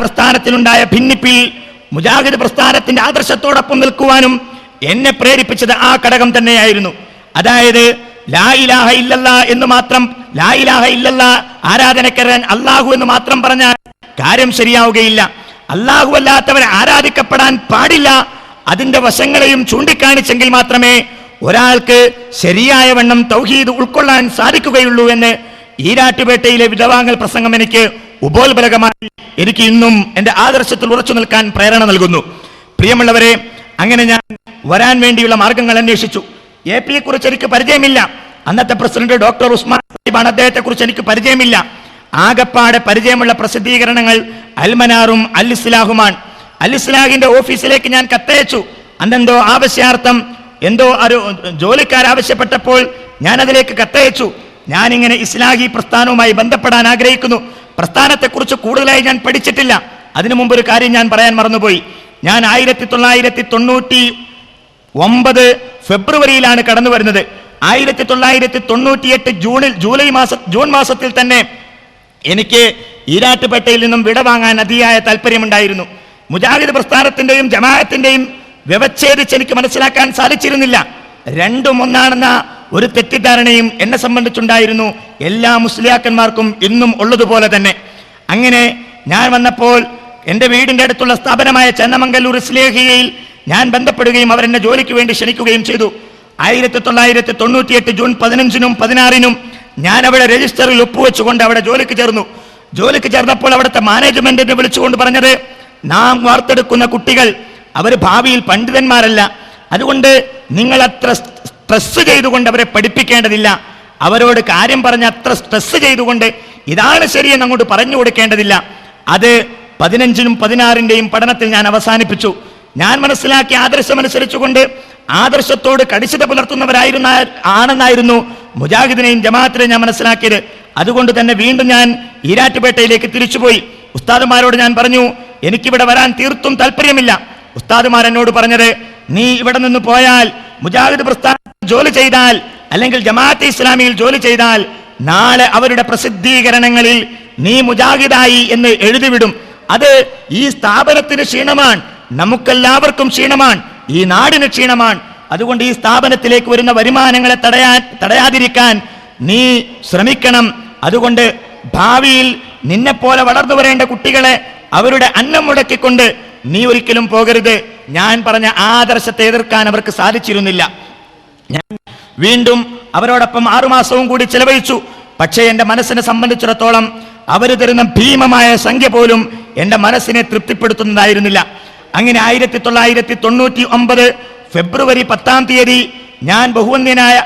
പ്രസ്ഥാനത്തിലുണ്ടായ ഭിന്നിപ്പിൽ മുജാഹിദ് പ്രസ്ഥാനത്തിന്റെ ആദർശത്തോടൊപ്പം നിൽക്കുവാനും എന്നെ പ്രേരിപ്പിച്ചത് ആ ഘടകം തന്നെയായിരുന്നു. അതായത് ലാ ഇലാഹ ഇല്ലല്ല എന്ന് മാത്രം ലാ ഇലാഹ ഇല്ലല്ല ആരാധനക്കരൻ അള്ളാഹു എന്ന് മാത്രം പറഞ്ഞാൽ കാര്യം ശരിയാവുകയില്ല. അള്ളാഹു അല്ലാത്തവരെ ആരാധിക്കപ്പെടാൻ പാടില്ല. അതിന്റെ വശങ്ങളെയും ചൂണ്ടിക്കാണിച്ചെങ്കിൽ മാത്രമേ ഒരാൾക്ക് ശരിയായ വണ്ണം തൗഹീദ് ഉൾക്കൊള്ളാൻ സാധിക്കുകയുള്ളൂ എന്ന് ഈരാട്ടുപേട്ടയിലെ വിധവാങ്ങൽ പ്രസംഗം എനിക്ക് ഉപോത്ബലകമായി എനിക്ക് ഇന്നും എന്റെ ആദർശത്തിൽ ഉറച്ചു നിൽക്കാൻ പ്രേരണ നൽകുന്നു. പ്രിയമുള്ളവരെ അങ്ങനെ ഞാൻ വരാൻ വേണ്ടിയുള്ള മാർഗങ്ങൾ അന്വേഷിച്ചു. എ പിയെ കുറിച്ച് എനിക്ക് പരിചയമില്ല. അന്നത്തെ പ്രസിഡന്റ് ഡോക്ടർ ഉസ്മാൻ സാഹിബാണ് അദ്ദേഹത്തെ കുറിച്ച് എനിക്ക് പരിചയമില്ല. ആകപ്പാടെ പരിചയമുള്ള പ്രസിദ്ധീകരണങ്ങൾ അൽമനാറും അൽ ഇസ്ലാഹുമാണ് അൽ ഇസ്ലാഹിന്റെ ഓഫീസിലേക്ക് ഞാൻ കത്തയച്ചു. അന്നെന്തോ ആവശ്യാർത്ഥം എന്തോ ഒരു ജോലിക്കാർ ആവശ്യപ്പെട്ടപ്പോൾ ഞാൻ അതിലേക്ക് കത്തയച്ചു. ഞാനിങ്ങനെ ഇസ്ലാഹി പ്രസ്ഥാനവുമായി ബന്ധപ്പെടാൻ ആഗ്രഹിക്കുന്നു. പ്രസ്ഥാനത്തെക്കുറിച്ച് കൂടുതലായി ഞാൻ പഠിച്ചിട്ടില്ല. അതിനു മുമ്പ് ഒരു കാര്യം ഞാൻ പറയാൻ മറന്നുപോയി. ഞാൻ ആയിരത്തി തൊള്ളായിരത്തി തൊണ്ണൂറ്റി ഒമ്പത് ഫെബ്രുവരിയിലാണ് കടന്നു വരുന്നത്. ആയിരത്തി തൊള്ളായിരത്തി തൊണ്ണൂറ്റിയെട്ട് ജൂണിൽ ജൂലൈ മാസ ജൂൺ മാസത്തിൽ തന്നെ എനിക്ക് ഈരാട്ടുപേട്ടയിൽ നിന്നും വിട വാങ്ങാൻ അതിയായ താല്പര്യമുണ്ടായിരുന്നു മുജാഹിദ് പ്രസ്ഥാനത്തിന്റെയും ജമാഅത്തിന്റെയും വ്യവച്ഛേദിച്ച് എനിക്ക് മനസ്സിലാക്കാൻ സാധിച്ചിരുന്നില്ല. രണ്ടും ഒന്നാണെന്ന ഒരു തെറ്റിദ്ധാരണയും എന്നെ സംബന്ധിച്ചുണ്ടായിരുന്നു എല്ലാ മുസ്ലിയാക്കന്മാർക്കും ഇന്നും ഉള്ളതുപോലെ തന്നെ. അങ്ങനെ ഞാൻ വന്നപ്പോൾ എന്റെ വീടിന്റെ അടുത്തുള്ള സ്ഥാപനമായ ചെന്നമംഗല്ലൂർ ഇസ്ലേഹിയയിൽ ഞാൻ ബന്ധപ്പെടുകയും അവരെന്നെ ജോലിക്ക് വേണ്ടി ക്ഷണിക്കുകയും ചെയ്തു. ആയിരത്തി തൊള്ളായിരത്തി തൊണ്ണൂറ്റിയെട്ട് ജൂൺ പതിനഞ്ചിനും പതിനാറിനും ഞാൻ അവിടെ രജിസ്റ്ററിൽ ഒപ്പുവെച്ചുകൊണ്ട് അവിടെ ജോലിക്ക് ചേർന്നു. ജോലിക്ക് ചേർന്നപ്പോൾ അവിടുത്തെ മാനേജ്മെന്റിനെ വിളിച്ചുകൊണ്ട് പറഞ്ഞത് നാം വാർത്തെടുക്കുന്ന കുട്ടികൾ അവർ ഭാവിയിൽ പണ്ഡിതന്മാരല്ല. അതുകൊണ്ട് നിങ്ങൾ അത്ര സ്ട്രെസ് ചെയ്തുകൊണ്ട് അവരെ പഠിപ്പിക്കേണ്ടതില്ല. അവരോട് കാര്യം പറഞ്ഞ് അത്ര സ്ട്രെസ് ചെയ്തുകൊണ്ട് ഇതാണ് ശരിയെന്ന് അങ്ങോട്ട് പറഞ്ഞു കൊടുക്കേണ്ടതില്ല. അത് പതിനഞ്ചിനും പതിനാറിന്റെയും പഠനത്തിൽ ഞാൻ അവസാനിപ്പിച്ചു. ഞാൻ മനസ്സിലാക്കിയ ആദർശമനുസരിച്ചുകൊണ്ട് ആദർശത്തോട് കടിശത പുലർത്തുന്നവരായിരുന്ന ആണെന്നായിരുന്നു മുജാഹിദിനെയും ജമാഅത്തിനെയും ഞാൻ മനസ്സിലാക്കിയത്. അതുകൊണ്ട് തന്നെ വീണ്ടും ഞാൻ ഈരാറ്റുപേട്ടയിലേക്ക് തിരിച്ചുപോയി. ഉസ്താദുമാരോട് ഞാൻ പറഞ്ഞു എനിക്കിവിടെ വരാൻ തീർത്തും താല്പര്യമില്ല ഉസ്താദുമാർ എന്നോട് പറഞ്ഞത് നീ ഇവിടെ നിന്ന് പോയാൽ മുജാഹിദ് പ്രസ്ഥാനത്തിൽ ജോലി ചെയ്താൽ അല്ലെങ്കിൽ ജമാഅത്തെ ഇസ്ലാമിയിൽ ജോലി ചെയ്താൽ നാളെ അവരുടെ പ്രസിദ്ധീകരണങ്ങളിൽ നീ മുജാഹിദായി എന്ന് എഴുതിവിടും. അത് ഈ സ്ഥാപനത്തിന് ക്ഷീണമാണ് നമുക്കെല്ലാവർക്കും ക്ഷീണമാണ് ഈ നാടിന് ക്ഷീണമാണ്. അതുകൊണ്ട് ഈ സ്ഥാപനത്തിലേക്ക് വരുന്ന വരുമാനങ്ങളെ തടയാൻ തടയാതിരിക്കാൻ നീ ശ്രമിക്കണം. അതുകൊണ്ട് ഭാവിയിൽ നിന്നെപ്പോലെ വളർന്നു വരേണ്ട കുട്ടികളെ അവരുടെ അന്നം മുടക്കിക്കൊണ്ട് നീ ഒരിക്കലും പോകരുത്. ഞാൻ പറഞ്ഞ ആദർശത്തെ എതിർക്കാൻ അവർക്ക് സാധിച്ചിരുന്നില്ല. ഞാൻ വീണ്ടും അവരോടൊപ്പം ആറുമാസവും കൂടി ചെലവഴിച്ചു. പക്ഷേ എന്റെ മനസ്സിനെ സംബന്ധിച്ചിടത്തോളം അവർ തരുന്ന ഭീമമായ സംഖ്യ പോലും എന്റെ മനസ്സിനെ തൃപ്തിപ്പെടുത്തുന്നതായിരുന്നില്ല. അങ്ങനെ ആയിരത്തി തൊള്ളായിരത്തി തൊണ്ണൂറ്റി ഒമ്പത് ഫെബ്രുവരി പത്താം തീയതി ഞാൻ ബഹുവന്ദിനായ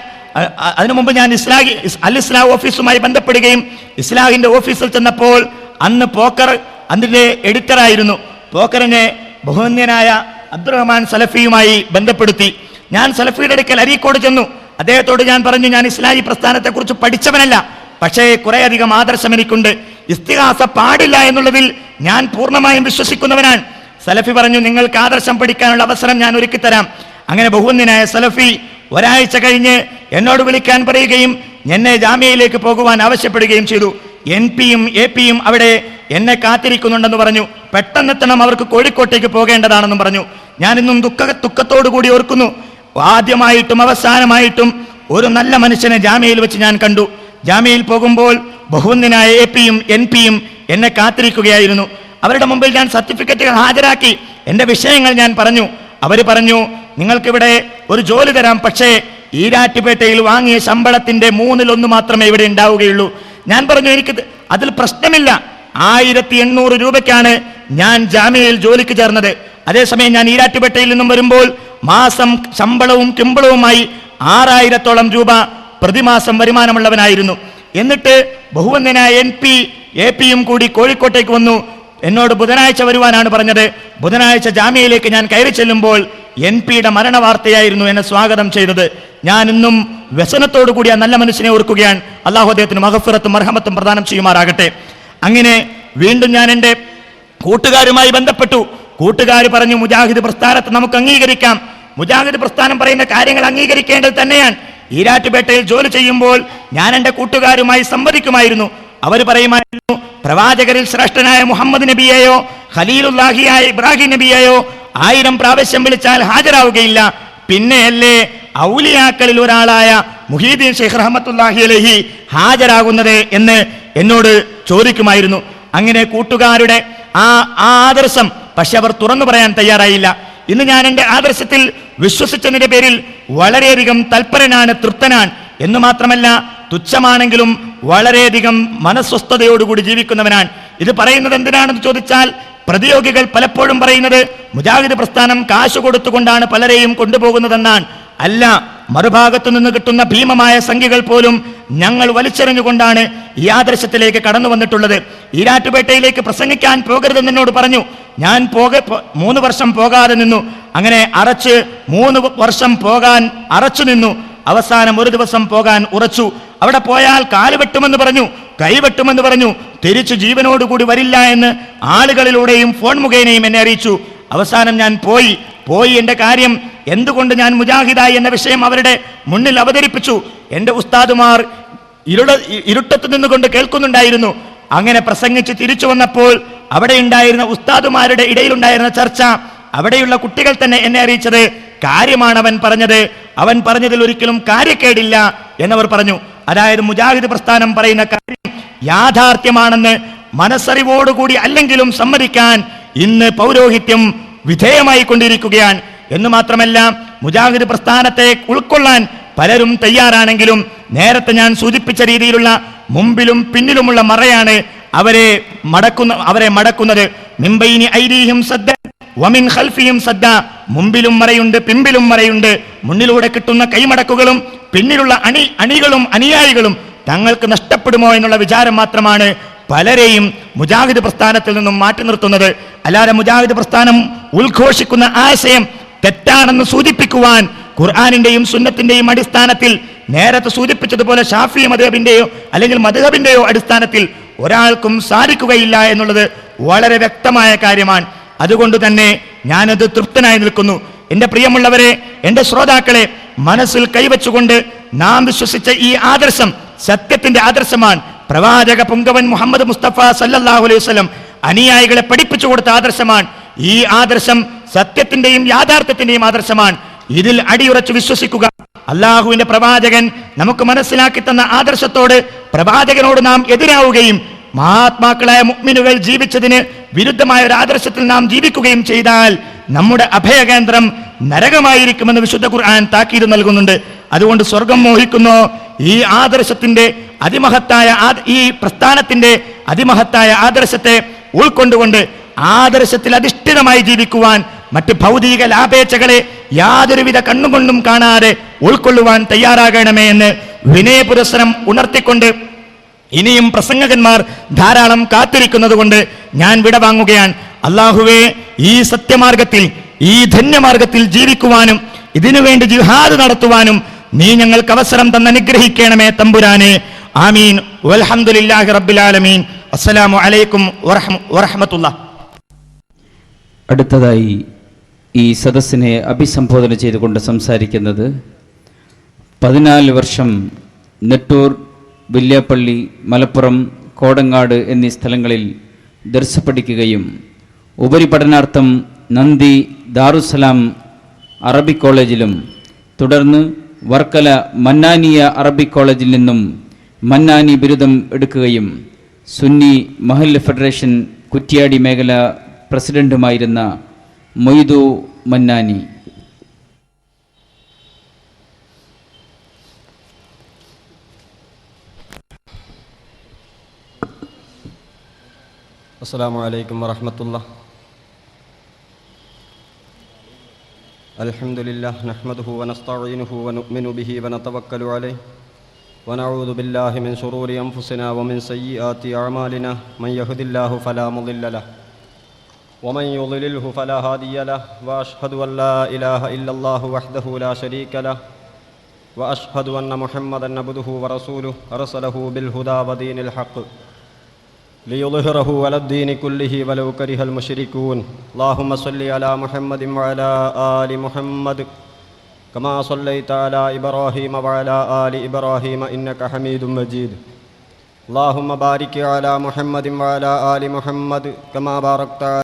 അതിനു മുമ്പ് ഞാൻ ഇസ്ലാഹി അൽ ഇസ്ലാം ഓഫീസുമായി ബന്ധപ്പെടുകയും ഇസ്ലാഹിന്റെ ഓഫീസിൽ ചെന്നപ്പോൾ അന്ന് പോക്കർ അതിന്റെ എഡിറ്ററായിരുന്നു. പോക്കറിനെ ബഹുവന്ദ്യനായ അബ്ദുറഹ്മാൻ സലഫിയുമായി ബന്ധപ്പെടുത്തി. ഞാൻ സലഫിയുടെ അടുക്കൽ അരീക്കോട് ചെന്നു. അദ്ദേഹത്തോട് ഞാൻ പറഞ്ഞു ഞാൻ ഇസ്ലാഹി പ്രസ്ഥാനത്തെക്കുറിച്ച് പഠിച്ചവനല്ല. പക്ഷേ കുറേയധികം ആദർശം എനിക്കുണ്ട്. ഇസ്തിഹാസ പാടില്ല എന്നുള്ളതിൽ ഞാൻ പൂർണമായും വിശ്വസിക്കുന്നവനാണ്. സലഫി പറഞ്ഞു നിങ്ങൾക്ക് ആദർശം പഠിക്കാനുള്ള അവസരം ഞാൻ ഒരുക്കിത്തരാം അങ്ങനെ ബഹുവന്യനായ സലഫി ഒരാഴ്ച കഴിഞ്ഞ് എന്നോട് വിളിക്കാൻ പറയുകയും എന്നെ ജാമ്യയിലേക്ക് പോകുവാൻ ആവശ്യപ്പെടുകയും ചെയ്തു. എൻ പിയും എ പിയും അവിടെ എന്നെ കാത്തിരിക്കുന്നുണ്ടെന്ന് പറഞ്ഞു. പെട്ടെന്നെത്തണം അവർക്ക് കോഴിക്കോട്ടേക്ക് പോകേണ്ടതാണെന്നും പറഞ്ഞു. ഞാനിന്നും ദുഃഖ ദുഃഖത്തോടു കൂടി ഓർക്കുന്നു. ആദ്യമായിട്ടും അവസാനമായിട്ടും ഒരു നല്ല മനുഷ്യനെ ജാമ്യയിൽ വെച്ച് ഞാൻ കണ്ടു. ജാമ്യയിൽ പോകുമ്പോൾ ബഹുവന്യനായ എ പിയും എൻ പിയും എന്നെ കാത്തിരിക്കുകയായിരുന്നു. അവരുടെ മുമ്പിൽ ഞാൻ സർട്ടിഫിക്കറ്റുകൾ ഹാജരാക്കി. എന്റെ വിഷയങ്ങൾ ഞാൻ പറഞ്ഞു. അവർ പറഞ്ഞു നിങ്ങൾക്കിവിടെ ഒരു ജോലി തരാം. പക്ഷേ ഈരാറ്റുപേട്ടയിൽ വാങ്ങിയ ശമ്പളത്തിന്റെ മൂന്നിലൊന്ന് മാത്രമേ ഇവിടെ ഉണ്ടാവുകയുള്ളൂ. ഞാൻ പറഞ്ഞു എനിക്ക് അതിൽ പ്രശ്നമില്ല. ആയിരത്തി എണ്ണൂറ് രൂപയ്ക്കാണ് ഞാൻ ജാമ്യയിൽ ജോലിക്ക് ചേർന്നത്. അതേസമയം ഞാൻ ഈരാറ്റുപേട്ടയിൽ നിന്നും വരുമ്പോൾ മാസം ശമ്പളവും കിമ്പളവുമായി ആറായിരത്തോളം രൂപ പ്രതിമാസം വരുമാനമുള്ളവനായിരുന്നു. എന്നിട്ട് ബഹുവന്ദനായ എൻ പി എ പിയും കൂടി കോഴിക്കോട്ടേക്ക് വന്നു. എന്നോട് ബുധനാഴ്ച വരുവാനാണ് പറഞ്ഞത്. ബുധനാഴ്ച ജാമ്യയിലേക്ക് ഞാൻ കയറി ചെല്ലുമ്പോൾ എൻ പിയുടെ മരണ വാർത്തയായിരുന്നു എന്നെ സ്വാഗതം ചെയ്തത്. ഞാൻ ഇന്നും വ്യസനത്തോടു കൂടി ആ നല്ല മനുഷ്യനെ ഓർക്കുകയാണ്. അള്ളാഹു അദ്ദേഹത്തിന് മഹഫിറത്തും മർഹമത്തും പ്രദാനം ചെയ്യുമാറാകട്ടെ. അങ്ങനെ വീണ്ടും ഞാൻ എന്റെ കൂട്ടുകാരുമായി ബന്ധപ്പെട്ടു. കൂട്ടുകാർ പറഞ്ഞു മുജാഹിദ് പ്രസ്ഥാനത്ത് നമുക്ക് അംഗീകരിക്കാം. മുജാഹിദ് പ്രസ്ഥാനം പറയുന്ന കാര്യങ്ങൾ അംഗീകരിക്കേണ്ടത് തന്നെയാണ്. ഈരാറ്റുപേട്ടയിൽ ജോലി ചെയ്യുമ്പോൾ ഞാൻ എന്റെ കൂട്ടുകാരുമായി സംവദിക്കുമായിരുന്നു. അവർ പറയുമായിരുന്നു പ്രവാചകരിൽ ശ്രേഷ്ഠനായ മുഹമ്മദ് നബിയെയോ ഖലീലുല്ലാഹിയായ ഇബ്രാഹിം നബിയെയോ ആയിരം പ്രാവശ്യം വിളിച്ചാൽ ഹാജരാവുകയില്ല. പിന്നെയല്ലേ ഔലിയാക്കളിൽ ഒരാളായ മുഹീദ്ദീൻ ഷെയ്ഖ് റഹമത്തുല്ലാഹി അലഹി ഹാജരാകുന്നത് എന്ന് എന്നോട് ചോദിക്കുമായിരുന്നു. അങ്ങനെ കൂട്ടുകാരുടെ ആ ആദർശം പക്ഷെ അവർ തുറന്നു പറയാൻ തയ്യാറായില്ല. ഇന്ന് ഞാൻ എന്റെ ആദർശത്തിൽ വിശ്വസിച്ചതിന്റെ പേരിൽ വളരെയധികം തൽപരനാണ് തൃപ്തനാണ്. എന്ന് മാത്രമല്ല തുച്ഛമാണെങ്കിലും വളരെയധികം മനസ്വസ്ഥതയോടുകൂടി ജീവിക്കുന്നവനാണ്. ഇത് പറയുന്നത് എന്തിനാണെന്ന് ചോദിച്ചാൽ പ്രതിയോഗികൾ പലപ്പോഴും പറയുന്നത് മുജാഹിദ് പ്രസ്ഥാനം കാശ് കൊടുത്തുകൊണ്ടാണ് പലരെയും കൊണ്ടുപോകുന്നതെന്നാണ്. അല്ല മറുഭാഗത്തു നിന്ന് കിട്ടുന്ന ഭീമമായ സംഖ്യകൾ പോലും ഞങ്ങൾ വലിച്ചെറിഞ്ഞുകൊണ്ടാണ് ഈ ആദർശത്തിലേക്ക് കടന്നു വന്നിട്ടുള്ളത്. ഈരാറ്റുപേട്ടയിലേക്ക് പ്രസംഗിക്കാൻ പോകരുതെന്ന് എന്നോട് പറഞ്ഞു. ഞാൻ പോക മൂന്ന് വർഷം പോകാതെ നിന്നു. അങ്ങനെ അറച്ച് മൂന്ന് വർഷം പോകാൻ അറച്ചു നിന്നു. അവസാനം ഒരു ദിവസം പോകാൻ ഉറച്ചു. അവിടെ പോയാൽ കാൽ വെട്ടുമെന്ന് പറഞ്ഞു. കൈ വെട്ടുമെന്ന് പറഞ്ഞു. തിരിച്ചു ജീവനോടുകൂടി വരില്ല എന്ന് ആളുകളിലൂടെയും ഫോൺ മുഖേനയും എന്നെ അറിയിച്ചു. അവസാനം ഞാൻ പോയി. പോയി എന്റെ കാര്യം എന്തുകൊണ്ട് ഞാൻ മുജാഹിദായി എന്ന വിഷയം അവരുടെ മുന്നിൽ അവതരിപ്പിച്ചു. എന്റെ ഉസ്താദുമാർ ഇരുട ഇരുട്ടത്ത് നിന്നുകൊണ്ട് കേൾക്കുന്നുണ്ടായിരുന്നു. അങ്ങനെ പ്രസംഗിച്ച് തിരിച്ചു വന്നപ്പോൾ അവിടെ ഉണ്ടായിരുന്ന ഉസ്താദുമാരുടെ ഇടയിലുണ്ടായിരുന്ന ചർച്ച അവിടെയുള്ള കുട്ടികൾ തന്നെ എന്നെ അറിയിച്ചത് കാര്യമാണ് അവൻ പറഞ്ഞത്. അവൻ പറഞ്ഞതിൽ ഒരിക്കലും കാര്യക്കേടില്ല എന്നവർ പറഞ്ഞു. അതായത് മുജാഹിദ് പ്രസ്ഥാനം പറയുന്ന കാര്യം യാഥാർത്ഥ്യമാണെന്ന് മനസ്സറിവോടുകൂടി അല്ലെങ്കിലും സമ്മതിക്കാൻ ഇന്ന് പൗരോഹിത്യം വിധേയമായി കൊണ്ടിരിക്കുകയാണ് എന്ന് മാത്രമല്ല മുജാഹിദ് പ്രസ്ഥാനത്തെ ഉൾക്കൊള്ളാൻ പലരും തയ്യാറാണെങ്കിലും നേരത്തെ ഞാൻ സൂചിപ്പിച്ച രീതിയിലുള്ള മുമ്പിലും പിന്നിലുമുള്ള മറയാണ് അവരെ മടക്കുന്ന അവരെ മടക്കുന്നത്. മിംബൈനി ഐരീഹിം സദ്ദ വമിൻ ഖൽഫിയും സദ്ദ. മുമ്പിലും മറയുണ്ട് പിമ്പിലും മറയുണ്ട്. മുന്നിലൂടെ കിട്ടുന്ന കൈമടക്കുകളും പിന്നിലുള്ള അണി അണികളും അനുയായികളും തങ്ങൾക്ക് നഷ്ടപ്പെടുമോ എന്നുള്ള വിചാരം മാത്രമാണ് പലരെയും മുജാഹിദ് പ്രസ്ഥാനത്തിൽ നിന്നും മാറ്റി നിർത്തുന്നത്. അല്ലാതെ മുജാഹിദ് പ്രസ്ഥാനം ഉദ്ഘോഷിക്കുന്ന ആശയം തെറ്റാണെന്ന് സൂചിപ്പിക്കുവാൻ ഖുർആാനിന്റെയും സുന്നത്തിന്റെയും അടിസ്ഥാനത്തിൽ നേരത്തെ സൂചിപ്പിച്ചതുപോലെ ഷാഫി മധബിന്റെയോ അല്ലെങ്കിൽ മധുഹബിന്റെയോ അടിസ്ഥാനത്തിൽ ഒരാൾക്കും സാധിക്കുകയില്ല എന്നുള്ളത് വളരെ വ്യക്തമായ കാര്യമാണ്. അതുകൊണ്ട് തന്നെ ഞാനത് തൃപ്തനായി നിൽക്കുന്നു. എന്റെ പ്രിയമുള്ളവരെ എന്റെ ശ്രോതാക്കളെ മനസ്സിൽ കൈവച്ചുകൊണ്ട് നാം വിശ്വസിച്ച ഈ ആദർശം സത്യത്തിന്റെ ആദർശമാണ്. പ്രവാചക പുങ്കവൻ മുഹമ്മദ് മുസ്തഫ സല്ലല്ലാഹു അലൈഹി വസല്ലം അനുയായികളെ പഠിപ്പിച്ചു കൊടുത്ത ആദർശമാണ്. ഈ ആദർശം സത്യത്തിന്റെയും യാഥാർത്ഥ്യത്തിന്റെയും ആദർശമാണ്. ഇതിൽ അടിയുറച്ച് വിശ്വസിക്കുക. അള്ളാഹുവിന്റെ പ്രവാചകൻ നമുക്ക് മനസ്സിലാക്കി തന്ന ആദർശത്തോട് പ്രവാചകനോട് നാം എതിരാവുകയും മഹാത്മാക്കളായ മുഗ്മിനുകൾ ജീവിച്ചതിന് വിരുദ്ധമായ ഒരു ആദർശത്തിൽ നാം ജീവിക്കുകയും ചെയ്താൽ നമ്മുടെ അഭയകേന്ദ്രം നരകമായിരിക്കുമെന്ന് വിശുദ്ധ ഖുർആൻ താക്കീത് നൽകുന്നുണ്ട്. അതുകൊണ്ട് സ്വർഗം മോഹിക്കുന്നു. ഈ ആദർശത്തിന്റെ അതിമഹത്തായ ഈ പ്രസ്ഥാനത്തിന്റെ അതിമഹത്തായ ആദർശത്തെ ഉൾക്കൊണ്ടുകൊണ്ട് ആദർശത്തിൽ അധിഷ്ഠിതമായി ജീവിക്കുവാൻ മറ്റ് ഭൗതിക ലാഭേച്ഛകളെ യാതൊരുവിധ കണ്ണുകൊണ്ടും കാണാതെ ഉൾക്കൊള്ളുവാൻ തയ്യാറാകണമേ എന്ന് വിനയ പുരസ്സരം ഉണർത്തിക്കൊണ്ട് ഇനിയും പ്രസംഗകന്മാർ ധാരാളം കാത്തിരിക്കുന്നത് കൊണ്ട് ഞാൻ വിടവാങ്ങുകയാണ്. അള്ളാഹുവെ ഈ സത്യമാർഗത്തിൽ ഈ ധന്യമാർഗത്തിൽ ജീവിക്കുവാനും ഇതിനുവേണ്ടി ജിഹാദ് നടത്തുവാനും നീ ഞങ്ങൾക്ക് അവസരം തന്നനുഗ്രഹിക്കണമേ തമ്പുരാനെ. ആമീൻ. വൽഹംദുലില്ലാഹി റബ്ബിൽ ആലമീൻ. അസ്സലാമു അലൈക്കും വറഹമത്തുള്ള അടുത്തതായി ഈ സദസ്സിനെ അഭിസംബോധന ചെയ്തുകൊണ്ട് സംസാരിക്കുന്നത് പതിനാല് വർഷം നെട്ടൂർ വില്യാപ്പള്ളി മലപ്പുറം കോടങ്ങാട് എന്നീ സ്ഥലങ്ങളിൽ ദർശ പഠിക്കുകയും ഉപരിപഠനാർത്ഥം നന്ദി ദാറുസലാം അറബിക് കോളേജിലും തുടർന്ന് വർക്കല മന്നാനിയ അറബിക് കോളേജിൽ നിന്നും മന്നാനി ബിരുദം എടുക്കുകയും സുന്നി മഹല്ല് ഫെഡറേഷൻ കുറ്റിയാടി മേഖല പ്രസിഡന്റുമായിരുന്ന മൊയ്തു മന്നാനി السلام عليكم ورحمة الله الحمد لله نحمده ونستعينه ونؤمن به ونتوكل عليه ونعوذ بالله من شرور أنفسنا ومن سيئات أعمالنا من يهد الله فلا مضل له ومن يضلله فلا هادي له واشهد ان لا اله الا الله وحده لا شريك له واشهد ان محمدا عبده ورسوله ارسله بالهدى ودين الحق ليظهره على الدين كله ولو كره المشركون اللهم صل على محمد وعلى ال محمد كما صليت على ابراهيم وعلى ال ابراهيم انك حميد مجيد اللهم بارك على محمد وعلى ال محمد كما باركت على